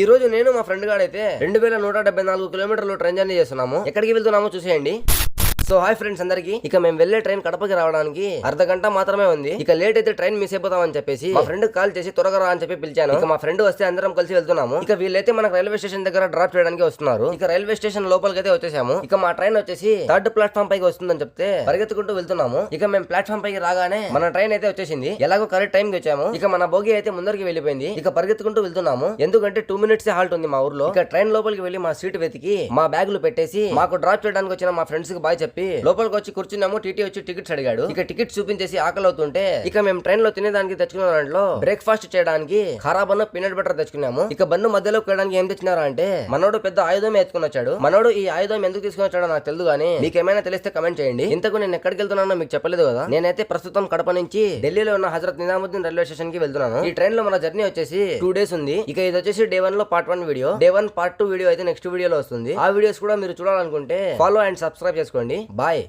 ఈ రోజు నేను మా ఫ్రెండ్ గాడైతే రెండు వేల నూట డెబ్బై నాలుగు కిలోమీటర్లు ట్రైన్ జర్నీ చేస్తున్నాము. ఎక్కడికి వెళ్తున్నామో చూసేయండి. సో హాయ్ ఫ్రెండ్స్ అందరికి. ఇక మేము వెళ్ళే ట్రైన్ కడపకి రావడానికి అర్ధ గంట మాత్రమే ఉంది. ఇక లేట్ అయితే ట్రైన్ మిస్ అయిపోతామని చెప్పేసి మా ఫ్రెండ్ కాల్ చేసి త్వరగా రా అని చెప్పి పిలిచాను. ఇక మా ఫ్రెండ్ వస్తే అందరం కలిసి వెళ్తున్నాము. ఇక వీళ్ళైతే మనకు రైల్వే స్టేషన్ దగ్గర డ్రాప్ చేయడానికి వస్తున్నారు. ఇక రైల్వే స్టేషన్ లోపలికి అయితే వచ్చేసాము. ఇక మా ట్రైన్ వచ్చేసి థర్డ్ ప్లాట్ఫామ్ పైకి వస్తుందని చెప్తే పరిగెత్తుకుంటూ వెళ్తున్నాము. ఇక మేము ప్లాట్ఫామ్ పైకి రాగానే మన ట్రైన్ అయితే వచ్చేసింది. ఎలాగో కరెక్ట్ టైం కి వచ్చాము. ఇక మన బోగి అయితే ముందరికి వెళ్ళిపోయింది. ఇక పరిగెత్తుకుంటూ వెళ్తున్నాము. ఎందుకంటే టూ మినిట్స్ హాల్ట్ ఉంది మా ఊర్లో. ఇక ట్రైన్ లోపలికి వెళ్ళి మా సీట్ వెతికి మా బ్యాగులు పెట్టేసి మాకు డ్రాప్ చేయడానికి వచ్చిన మా ఫ్రెండ్స్కి బాయ్ చెప్పి లోపలికి వచ్చి కూర్చున్నాము టీటీ వచ్చి టికెట్స్ అడిగాడు. ఇక టికెట్ చూపించేసి ఆకలి అవుతుంటే ఇక మేము ట్రైన్లో తినేదానికి తెచ్చుకున్న దాంట్లో బ్రేక్ఫాస్ట్ చేయడానికి ఖరాబ్ అన్న పీనట్ బటర్ తెచ్చుకున్నాము. ఇక బన్ను మధ్యలో కోయడానికి ఏం తెచ్చినారా అంటే మనోడు పెద్ద ఆయుధం ఎత్తుకుని వచ్చాడు. మనోడు ఈ ఆయుధం ఎందుకు తీసుకుని వచ్చాడో నాకు తెలియదు కానీ మీకు ఏమైనా తెలిస్తే కమెంట్ చేయండి. ఇంతకు నేను ఎక్కడికి వెళ్తున్నానో మీకు చెప్పలేదు కదా. నేనైతే ప్రస్తుతం కడప నుంచి ఢిల్లీలో ఉన్న హజరత్ నిజాముద్దీన్ రైల్వే స్టేషన్కి వెళ్తున్నాను. ఈ ట్రైన్లో మన జర్నీ వచ్చేసి టూ డేస్ ఉంది. ఇక ఇది వచ్చేసి డే వన్లో part one video. Day one part two video అయితే నెక్స్ట్ వీడియోలో వస్తుంది. ఆ వీడియోస్ కూడా మీరు చూడాలనుకుంటే ఫాలో అండ్ సబ్స్క్రైబ్ చేసుకోండి. బాయ్